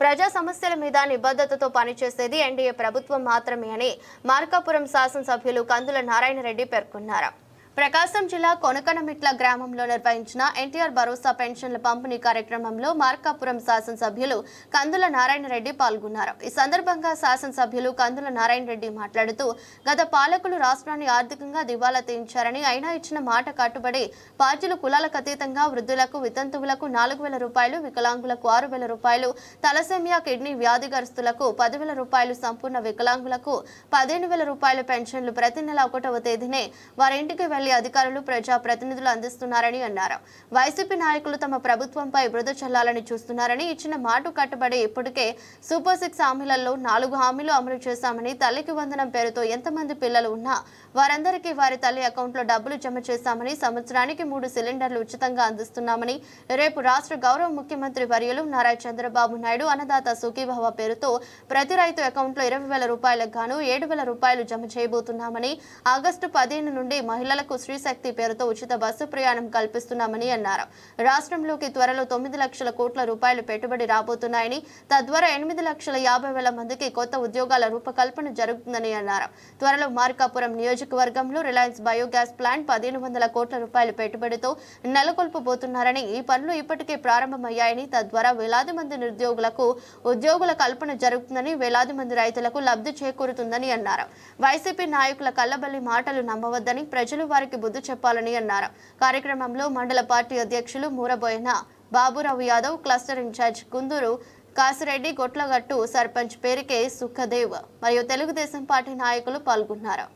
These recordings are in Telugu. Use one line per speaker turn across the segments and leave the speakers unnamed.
ప్రజా సమస్యల మీద నిబద్ధతతో పనిచేసేది ఎన్డీఏ ప్రభుత్వం మాత్రమే అని మార్కాపురం శాసనసభ్యులు కందుల నారాయణ రెడ్డి పేర్కొన్నారు. ప్రకాశం జిల్లా కొనకనమిట్ల గ్రామంలో నిర్వహించిన ఎన్టీఆర్ భరోసా పెన్షన్ల పంపిణీ కార్యక్రమంలో మార్కాపురం శాసనసభ్యులు కందుల నారాయణ రెడ్డి పాల్గొన్నారు. ఈ సందర్భంగా శాసనసభ్యులు కందుల నారాయణ రెడ్డి మాట్లాడుతూ గత పాలకులు రాష్ట్రాన్ని ఆర్థికంగా దివాలా తీయించారని అయినా ఇచ్చిన మాట కట్టుబడి పార్టీలు కులాలకు అతీతంగా వృద్ధులకు వితంతువులకు నాలుగు వేల రూపాయలు వికలాంగులకు ఆరు వేల రూపాయలు తలసేమియా కిడ్నీ వ్యాధిగ్రస్తులకు పదివేల రూపాయలు సంపూర్ణ వికలాంగులకు పదిహేను వేల రూపాయల పెన్షన్లు ప్రతి నెల ఒకటవ తేదీనే వారి ఇంటికి వెళ్ళి అధికారులు ప్రజా ప్రతినిధులు అందిస్తున్నారని అన్నారు. వైసీపీ నాయకులు తమ ప్రభుత్వంపై బురద చల్లాలని చూస్తున్నారని ఇచ్చిన మాట కట్టుబడి ఇప్పటికే సూపర్ సిక్స్ హామీలలో నాలుగు హామీలు అమలు చేశామని తల్లికి వందనం పేరుతో ఎంతమంది పిల్లలు ఉన్నా వారందరికీ వారి తల్లి అకౌంట్లో డబ్బులు జమ చేశామని సంవత్సరానికి మూడు సిలిండర్లు ఉచితంగా అందిస్తున్నామని రేపు రాష్ట్ర గౌరవ ముఖ్యమంత్రి వర్యులు నారా చంద్రబాబు నాయుడు అన్నదాత సుఖీభావ పేరుతో ప్రతి రైతు అకౌంట్లో ఇరవై వేల రూపాయలకు గాను ఏడు వేల రూపాయలు జమ చేయబోతున్నామని ఆగస్టు పదిహేను నుండి మహిళలకు శ్రీశక్తి పేరుతో ఉచిత బస్సు ప్రయాణం కల్పిస్తున్నామని అన్నారు. రాష్ట్రంలోకి త్వరలో తొమ్మిది లక్షల కోట్ల రూపాయలు పెట్టుబడి రాబోతున్నాయని తద్వారా ఎనిమిది లక్షల యాభై వేల మందికి కొత్త ఉద్యోగాల రూపకల్పన జరుగుతుందని అన్నారు. త్వరలో మార్కాపురం నియోజకవర్గంలో రిలయన్స్ బయోగ్యాస్ ప్లాంట్ పదిహేను వందల కోట్ల రూపాయల పెట్టుబడితో నెలకొల్పబోతున్నారని ఈ పనులు ఇప్పటికే ప్రారంభమయ్యాయని తద్వారా వేలాది మంది నిరుద్యోగులకు ఉద్యోగుల కల్పన జరుగుతుందని వేలాది మంది రైతులకు లబ్ధి చేకూరుతుందని అన్నారు. వైసీపీ నాయకుల కల్లబల్లి మాటలు నమ్మవద్దని ప్రజలు వారి వారికి బుద్ధి చెప్పాలని అన్నారు. కార్యక్రమంలో మండల పార్టీ అధ్యక్షులు మూరబోయిన బాబురావు యాదవ్ క్లస్టర్ ఇన్ఛార్జ్ కుందూరు కాసిరెడ్డి గొట్లగట్టు సర్పంచ్ పేరుకే సుఖదేవ్ మరియు తెలుగుదేశం పార్టీ నాయకులు పాల్గొన్నారు.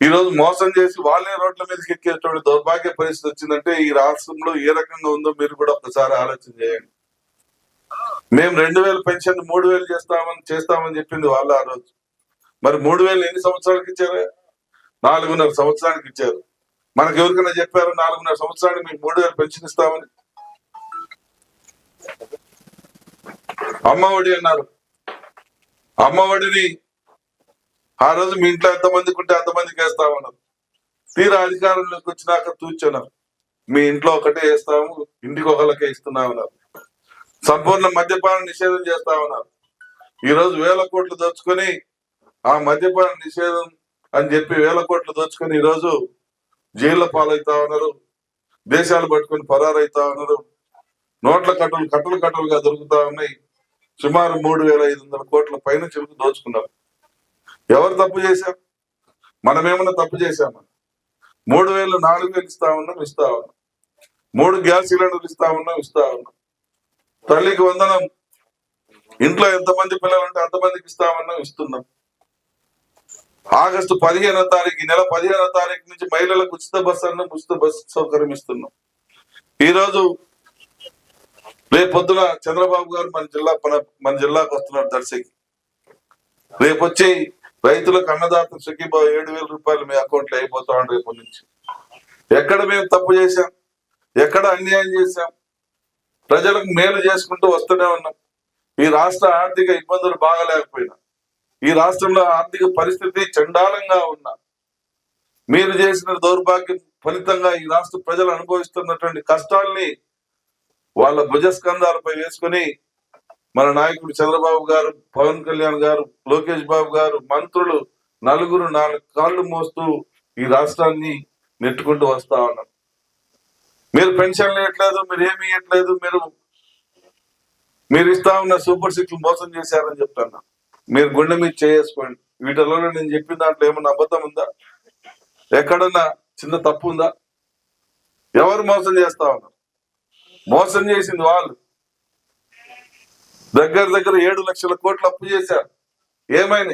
ఈ రోజు మోసం చేసి వాళ్ళే రోడ్ల మీదకి ఎక్కేటువంటి దౌర్భాగ్య పరిస్థితి వచ్చిందంటే ఈ రాష్ట్రంలో ఏ రకంగా ఉందో మీరు కూడా ఒకసారి ఆలోచన చేయండి. మేము రెండు వేలు పెన్షన్ మూడు వేలు చేస్తామని చేస్తామని చెప్పింది వాళ్ళు ఆ రోజు. మరి మూడు వేలు ఎన్ని సంవత్సరాలకి ఇచ్చారా? నాలుగున్నర సంవత్సరానికి ఇచ్చారు. మనకు ఎవరికైనా చెప్పారు నాలుగున్నర సంవత్సరానికి మీకు మూడు వేలు పెన్షన్ ఇస్తామని? అమ్మ ఒడి అన్నారు. అమ్మ ఒడిని ఆ రోజు మీ ఇంట్లో ఎంతమందికి ఉంటే అంతమందికి వేస్తామన్నారు. తీరా అధికారంలోకి వచ్చినాక తూచున్నారు. మీ ఇంట్లో ఒకటే వేస్తాము ఇంటికి ఒకళ్ళకే ఇస్తున్నామన్నారు. సంపూర్ణ మద్యపాన నిషేధం చేస్తామన్నారు. ఈ రోజు వేల కోట్లు దోచుకొని ఆ మద్యపాన నిషేధం అని చెప్పి వేల కోట్లు దోచుకొని ఈరోజు రోజు జైల్లో పాలవుతా ఉన్నారు. దేశాలు పట్టుకొని పరారైతా ఉన్నారు. నోట్ల కట్టలు కట్టలు కట్టలుగా దొరుకుతా ఉన్నాయి. సుమారు మూడు వేల ఐదు వందల కోట్ల పైన చిలుకు దోచుకున్నారు. ఎవరు తప్పు చేశారు? మనమేమన్నా తప్పు చేశామా? మూడు వేలు నాలుగు వేలు ఇస్తా ఉన్నాం ఇస్తా ఉన్నాం. మూడు గ్యాస్ సిలిండర్లు ఇస్తా ఉన్నాం ఇస్తా ఉన్నాం. తల్లికి వందనం. ఇంట్లో ఎంతమంది పిల్లలు ఉంటే అంతమందికి ఇస్తామన్నాం ఇస్తున్నాం. ఆగస్టు పదిహేనో తారీఖు ఈ నెల పదిహేనో తారీఖు నుంచి మహిళలకు ఉచిత బస్సు అన్న ఉచిత బస్సు సౌకర్యం ఇస్తున్నాం. ఈరోజు రేపొద్దున రేపు పొద్దున చంద్రబాబు గారు మన జిల్లా మన మన జిల్లాకు వస్తున్నారు దర్శకి రేపు వచ్చి రైతులకు అన్నదాత సుఖీబా ఏడు వేల రూపాయలు మీ అకౌంట్లో అయిపోతాం రేపు నుంచి. ఎక్కడ మేము తప్పు చేశాం? ఎక్కడ అన్యాయం చేశాం? ప్రజలకు మేలు చేసుకుంటూ వస్తూనే ఉన్నాం. ఈ రాష్ట్ర ఆర్థిక ఇబ్బందులు బాగలేకపోయినా. ఈ రాష్ట్రంలో ఆర్థిక పరిస్థితి చండాలంగా ఉన్నా మీరు చేసిన దౌర్భాగ్యం ఫలితంగా ఈ రాష్ట్ర ప్రజలు అనుభవిస్తున్నటువంటి కష్టాల్ని వాళ్ళ భుజస్కంధాలపై వేసుకుని మన నాయకుడు చంద్రబాబు గారు పవన్ కళ్యాణ్ గారు లోకేష్ బాబు గారు మంత్రులు నలుగురు నాలుగు కాళ్ళు మోస్తూ ఈ రాష్ట్రాన్ని నెట్టుకుంటూ వస్తా ఉన్నారు. మీరు పెన్షన్లు ఇవ్వట్లేదు మీరు ఏమి ఇవ్వట్లేదు మీరు మీరు ఇస్తా ఉన్న సూపర్ సిక్స్ మోసం చేశారని చెప్తున్నా. మీరు గుండె మీద చేసుకోండి వీటిలో నేను చెప్పిన దాంట్లో ఏమన్నా అబద్ధం ఉందా? ఎక్కడన్నా చిన్న తప్పు ఉందా? ఎవరు మోసం చేస్తా ఉన్నారు? మోసం చేసింది వాళ్ళు. దగ్గర దగ్గర ఏడు లక్షల కోట్లు అప్పు చేశారు. ఏమైంది?